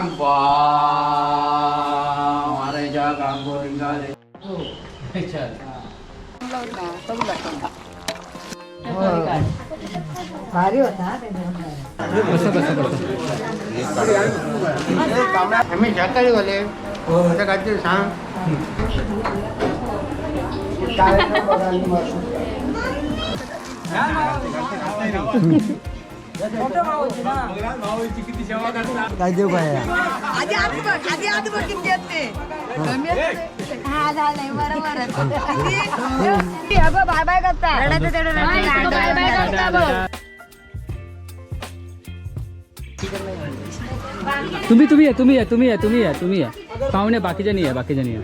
सांगपा मारायच्या काम निघाले भारी होता आम्ही शाकाहारी वाले आता काहीतरी सांग काय देऊ काय? आधी आधी बघ आधी आधी बघ किती आहेत ते. हा. झालंय बरोबर बाय बाय करता. बाय बाय करता बघ. तुम्ही तुम्ही या तुम्ही या तुम्ही या तुम्ही या तुम्ही या. पाहुणे बाकीच्या नाही या. बाकीच्या नाही या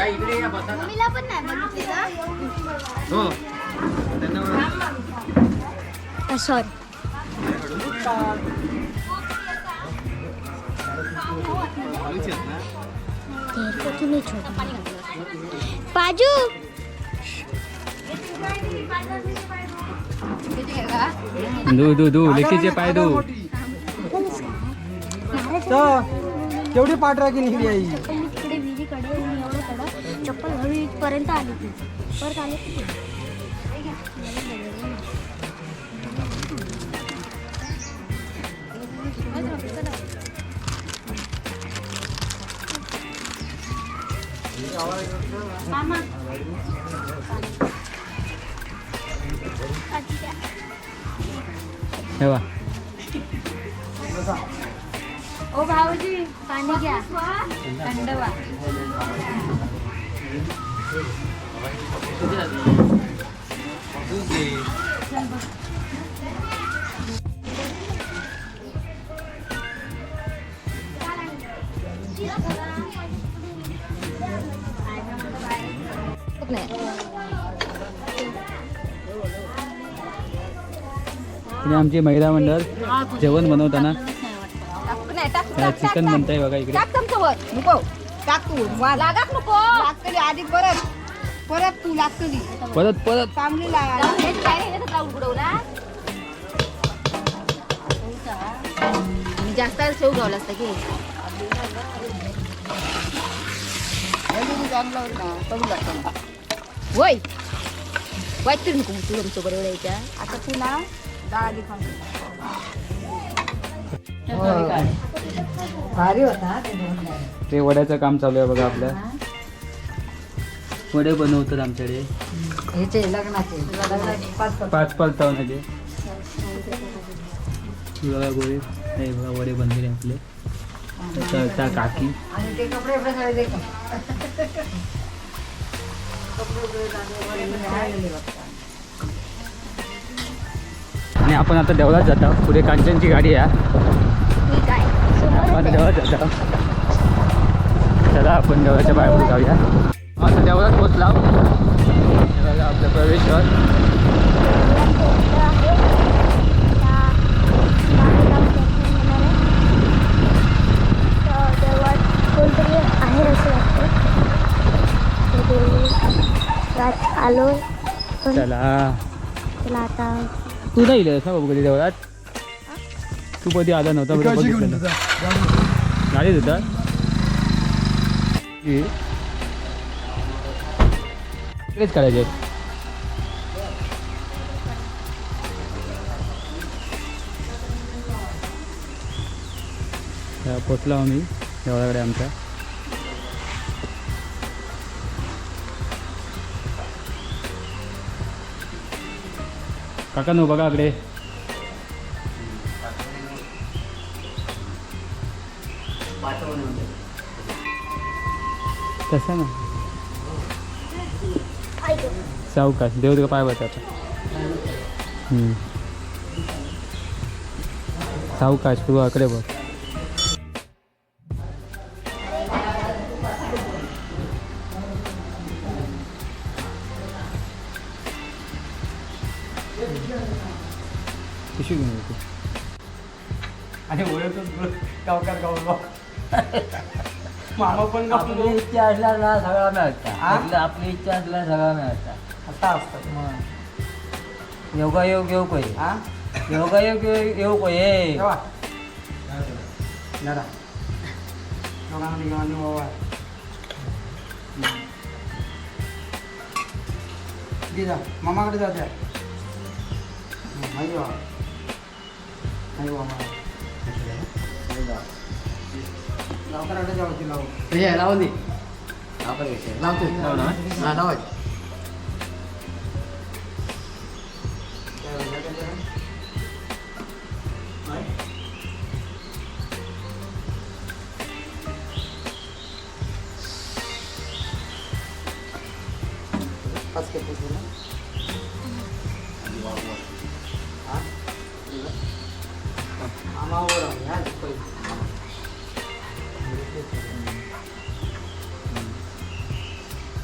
या इकडे या बसा ना. मम्मीला पण नाही बघितली का? हो. सॉरी पाजू. दू दू दू लेकीचे पाय दू. केवढी पाठराखी निघली आई. इथपर्यंत आली ती. परत आले की ठेवा ओ भाऊजी पाणी घ्या. थंड वा आणि आमची महिला मंडळ जेवण बनवताना चिकन बनताय बघा इकडे. टाक नको. लागाक नको. आधी परत परत तू लागतली परत परत. चांगली लाग जास्त शेव गावला असता की. वाईट तरी नको तू तुमचं बरोबर यायच्या. आता पुन्हा डाळ खाऊन भारी होता ते वड्याचं काम चालू आहे बघा आपल्या वडे बनवतात आमच्याकडे. ह्याचे लग्नाचे. लग्नाचे पाच पाच पाच पाच तावण्याचे बघा गोळे हे बघा वडे बनलेले आपले. त्या- त्या काकी. आणि ते कपडे कपडे सगळे दे का? कपडे वगैरे चांगले वगैरे राहिलेले बघता. आणि आपण आता देवळात जातो. पुढे कांचनची गाडी आहे. आता देवळात जातो. चला आपण देवळाच्या बाहेर जाऊया. आता देवळात पोचला आपलं प्रवेशवर असं आलो चला. त्याला आता तू नाही इलेस ना बाबू कधी देवळात? तू कधी आला नव्हता. गाडीत होता? इकडेच काढायचे पोचलो आम्ही देवळाकडे आमच्या. काका नो बघा इकडे तसं ना. सावकाश. देव तुका पाय बघा. सावकाश तू आकडे बघ. पिशवी घेऊन येतो. आणि ओळखून गावकार गाव मामा पण आपली इच्छा असल्या सगळा मिळता. हा? आपली आपली इच्छा असल्या सगळा मिळता. आता असतात मग योगायोग येऊ कोय हा योगायोग येऊ- येऊ कोय ठेवा जरा दोघांना घेऊन बाबा दे जा मामाकडे जाते नाही बाबा नाही बाबा लवकर आले जाऊ ती लावू हे लावून दे लावतो हा लावायचं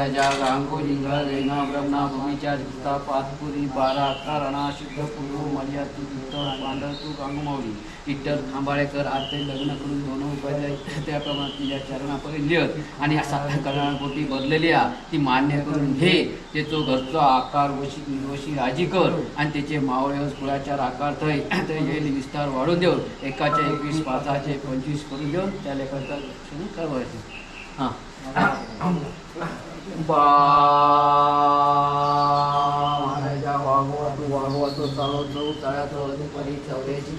हा. महाराजा गांगोलिंगा रेंगा ब्रह्मा भूमीच्या जुता पातपुरी बारा कारणा शुद्ध पूर्व मर्यादू जुत पांढर तू गांगमावली इट्टर खांबाळेकर आज ते लग्न करून दोन उपाय त्याप्रमाणे तिच्या चरणापर्यंत लिहत आणि असा कल्याणपोटी भरलेली आहे ती मान्य करून घे. त्याचो घरचो आकार वशी निर्वशी राजी कर. आणि त्याचे मावळे कुळाचार आकार थंय ते येईल विस्तार वाढून देऊन एकाचे एकवीस पाचाचे पंचवीस करून देऊन त्या लेखाचा करवायचे. हां. बा महाराजा वागवतो चालवतो वागवा परी चालव असतो माझ्या अधिकारी चौऱ्याची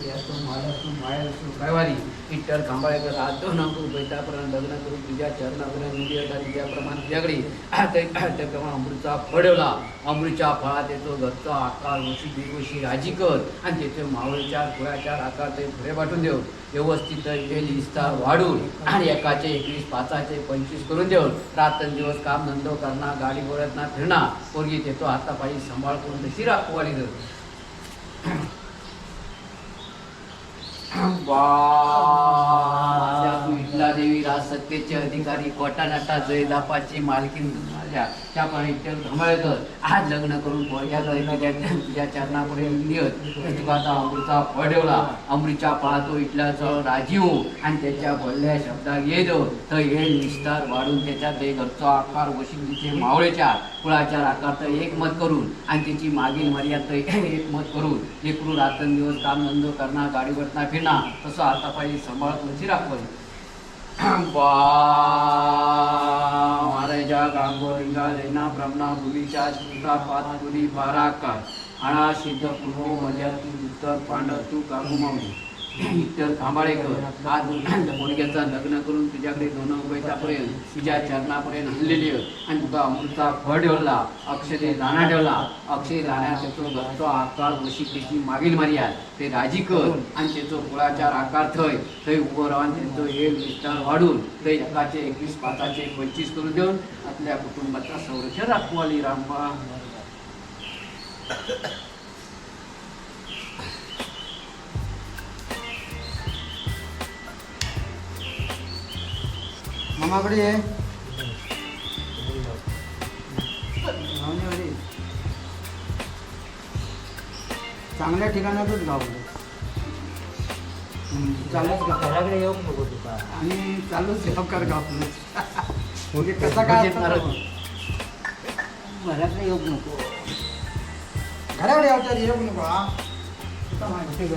असतो माळ्यातो माळ्यातो कैवारी इट्टर खांबाळेकर आज दोन अंकू लग्न करू तुझ्या चरणापर्यंत मुली त्याप्रमाणे तुझ्याकडे त्याप्रमाणे अमृतचा फळवला अमृतच्या फळात येतो घरचा आकार वशी दिवशी राजी कर आणि त्याचे मावळीच्या फुळाच्या आकार ते पुढे पाठवून देऊ व्यवस्थित येईल विस्तार वाढून आणि एकाचे एकवीस पाचाचे पंचवीस करून देऊन रात्रंदिवस काम धंदो करणार गाडी घोड्यात ना फिरणार पोरगी देतो आता पाहिजे सांभाळ करून तशी राखवाली कर वा तू इथला देवी राज सत्तेचे अधिकारी कोटानाटा जयदापाची मालकीन माझ्या त्याप्रमाणे इतर धमाळकर आज लग्न करून पोरग्याचा एखाद्या तुझ्या चरणापर्यंत लिहत तुकाचा अमृता पडवला अमृतच्या पाहतो इथला जळ राजी आणि त्याच्या बोलल्या शब्दा येद तर हे निस्तार वाढून त्याच्या ते घरचा आकार वशिंदीचे मावळेच्या कुळाचार आकार तर एक मत करून आणि त्याची मागील मर्यादा एक मत करून लेकरू रात्रंदिवस कामधंदो करणार गाडीवरना फिरणार. तसं आता पाहिजे सांभाळत म्हणजे राखवायचं. महाराजा गांगोरिंगा लेना ब्रह्मा भूमीच्या चिंता पातपुरी बाराकार आणा सिद्ध पूर्व मर्यादू उत्तर पांढर तू गांगू मावली इतर आज मुलग्याचा लग्न करून तुझ्याकडे दोन पैशापर्यंत तुझ्या चरणापर्यंत हल्लेली आणि तुझा अमृता फळ ठेवला अक्षय राणा ठेवला. अक्षय राणा त्याचो घरचो आकार वशी त्याची मागील मारियात ते राजी कर. आणि त्याचो कुळाचार आकार थंय. थंय उभं राहून त्यांचो एक विस्तार वाढून ते एकाचे एकवीस पाचाचे पंचवीस करून देऊन आपल्या कुटुंबाचा संरक्षण राखवाली रामबा. मामाकडे लावणीवाली. चांगल्या ठिकाणातच गावलं हम्म, चालूच घराकडे येऊ नको तुका आणि चालूच लवकर गावलं म्हणजे कसा काय तो? घराकडे येऊ नको. घराकडे यावच्या येऊ नको हा. माहिती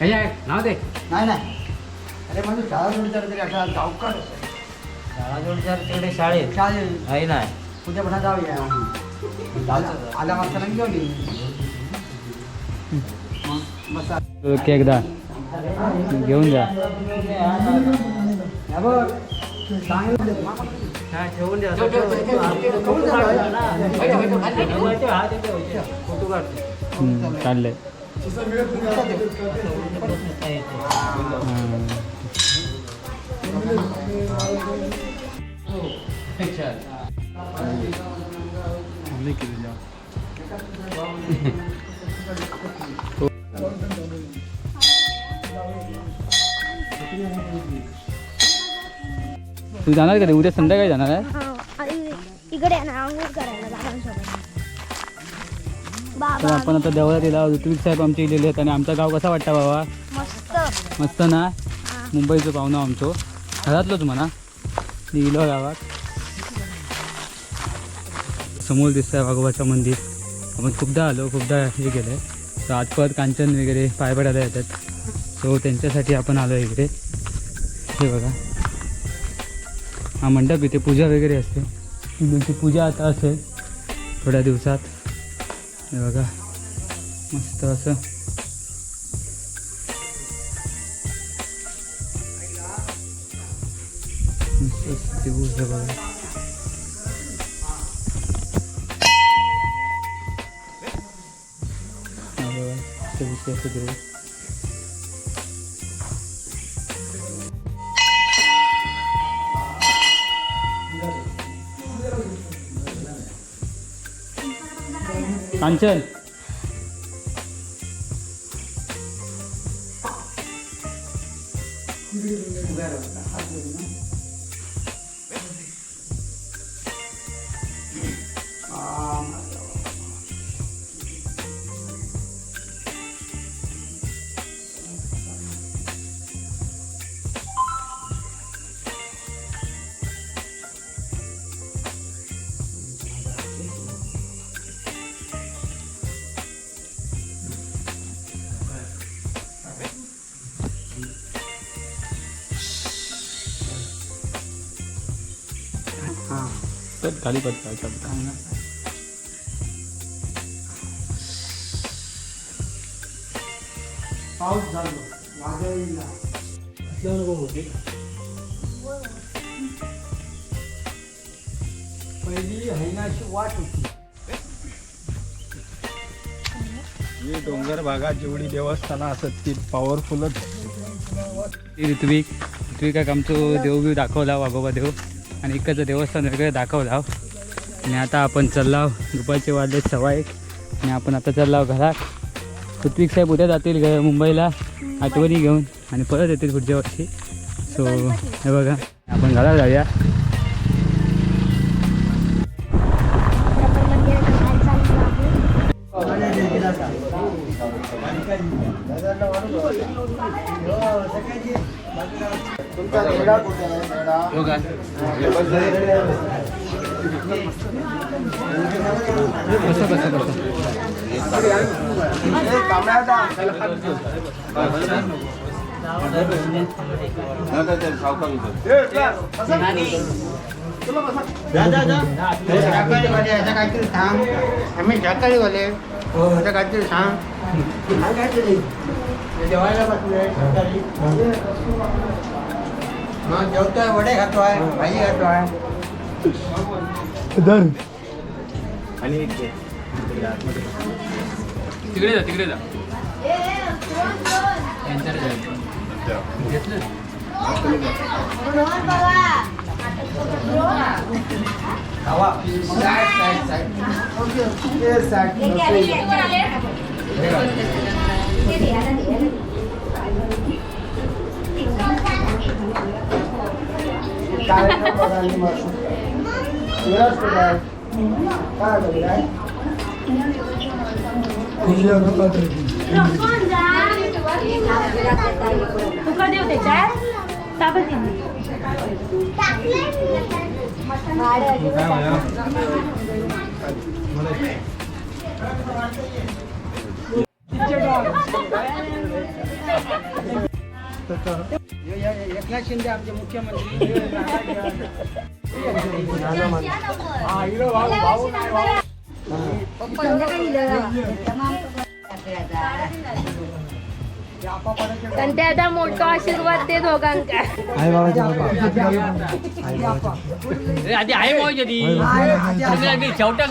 हे आहे, नाव दे नाही नाही अरे माझं शाळा जोडीदार तरी असा गावकर शाळा जोडीदार तिकडे शाळेत शाळेत आहे नाही उद्या पुन्हा जाऊया आल्या- आल्या माणसाला घेऊन बसा ओके एकदा घेऊन जा बघ सांगितलं हा, ठेवून द्या. फोटो काढतो हम्म, काढलंय तू जाणार का उद्या संध्याकाळी जाणार आहे? हो. इकडे आंघोळ करायला तर आपण आता देवळात येला ऋत्विक साहेब आमचे इलेले आहेत आणि आमचा गाव कसा वाटता बाबा? मस्त. मस्त ना? मुंबईचं पाहुणं आमचो. घरातलोच म्हणा इलो गावात. समोर दिसतंय वाघोबाचं मंदिर. आपण खूपदा आलो खूपदा हे केलं तर आजपत कांचन वगैरे पायपडायला येतात. सो त्यांच्यासाठी आपण आलो इकडे. हे बघा. हा मंडप इथे पूजा वगैरे असते. पूजा आता असेल थोड्या दिवसात. हे बघा मस्त असं मस्त असं देऊ हे बघा हा बघा, इथे दिसतंय खाली पडता पाऊस झालो. वादळीला. पहिली हैनाची वाट होती. ही डोंगर भागात जेवढी देवस्थानं असत ती पॉवरफुलच ऋत्विक ऋत्विकाक आमचं देवबीव दाखवला वाघोबा देव. आणि इकडचं देवस्थान वगैरे दाखवलं आणि आता आपण चाललाव दुपारचे वाजले सव्वा एक. आणि आपण आता चाललाव घरात. पृथ्वी साहेब उद्या जातील घ मुंबईला. आठवणी घेऊन. आणि परत येतील पुढच्या वर्षी. सो हे बघा. आपण घरात जाऊया. तुमचा मेळा कुठे आहे काहीतरी सांग आम्ही झाकाळी वाले काहीतरी सांग काहीतरी जेवायला बसले जेवतोय वडे खातोय भाजी खातोय. तिकडे जा तिकडे जा यांच्याकडे जायचं. घेतलं? साईड साईड साईड कार्यक्रम बघायला मग विराज कुठे आहे काय बघाय तुका देऊ त्याच्यात ताबत एकनाथ शिंदे आमचे मुख्यमंत्री. पण ते आता मोठा आशीर्वाद ते दोघांका. आधी आहे मावशी ती तुम्ही अगदी शेवटाक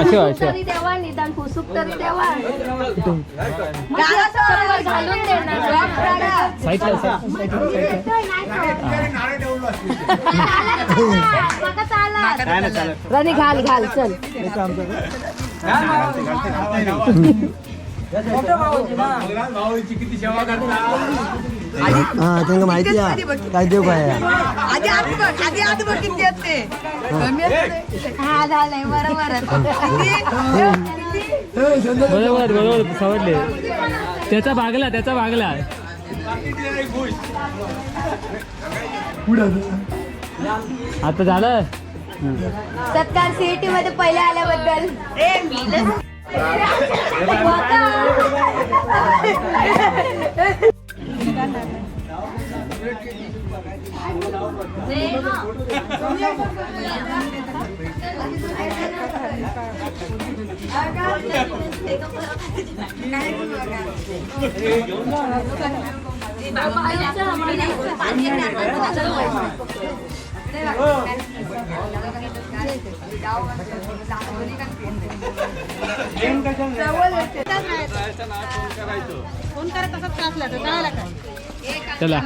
अशो अशो. तरी देवा निदान फुसूक तरी देवा चप्पल घालून देणार साईडला रनी घाल घाल चल. हा त्यांना माहिती आहे. काय देव काय आधी आत बघ आधी आत बघ किती आहेत ते कमी आहेत ते. हा झालंय. बरोबर. बरोबर बरोबर समजले त्याचा भागला त्याचा भागला. आता. झालं? सत्कार सीईटी मध्ये पहिले आल्याबद्दल. 嗯好的好的 चला.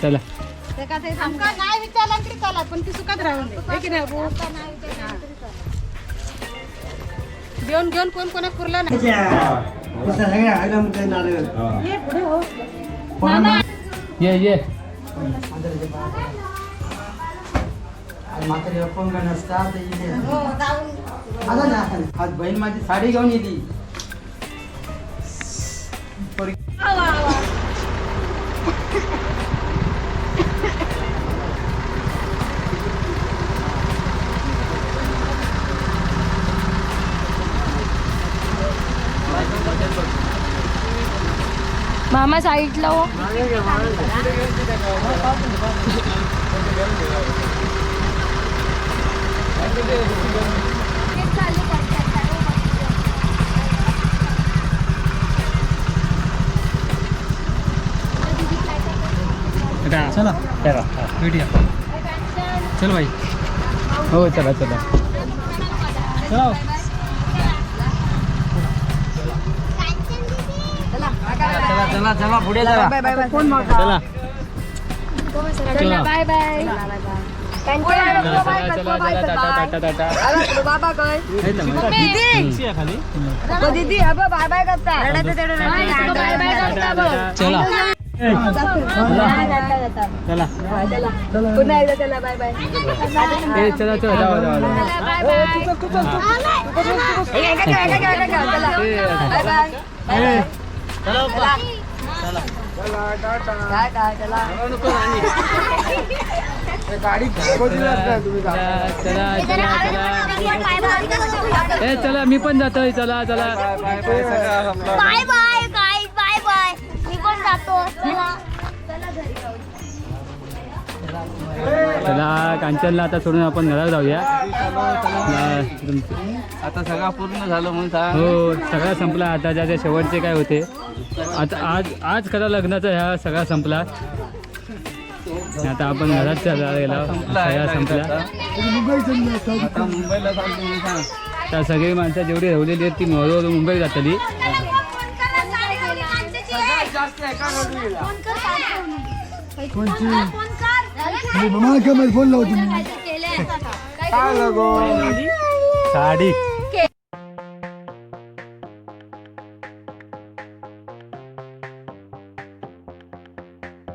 चला. नाही विचारलं तरी चला पण ती सुखात राहून की नाही घेऊन घेऊन कोण कोणा पुरला नाही ये ये. म्हातारीला फोन करणार असतात आता ना आज बहीण माझी साडी घेऊन येते मामा साईडला हो. चला. चला भेटूया चल भाई हो चला चला. चला चला चला चला. पुढे चला. चला चला बाय बाय चला. चला चला बाय बाय करता बाय बाय करता बघ. चला. चला. पुन्हा एकदा चला बाय बाय. चला चला बाय बाय. चला बाय बाय. ए चला मी पण जातोय चला चला. बाय बाय बाय बाय मी पण जातो चला. चला कांचनला आता सोडून आपण घरात जाऊया. आता सगळा पूर्ण झालं म्हणून सांग. हो सगळा संपला. आता ज्या ज्या शेवटचे काय होते. आता आज आज खरा लग्नाचा ह्या सगळा संपला. आता आपण घरात चला गेला. सगळा संपला. आता मुंबईला सांगतो म्हणून सांग. तर सगळी माणसं जेवढी रवलेली आहेत ती हळूहळू मुंबईत जातली. फोन लावतो. केले? साडी.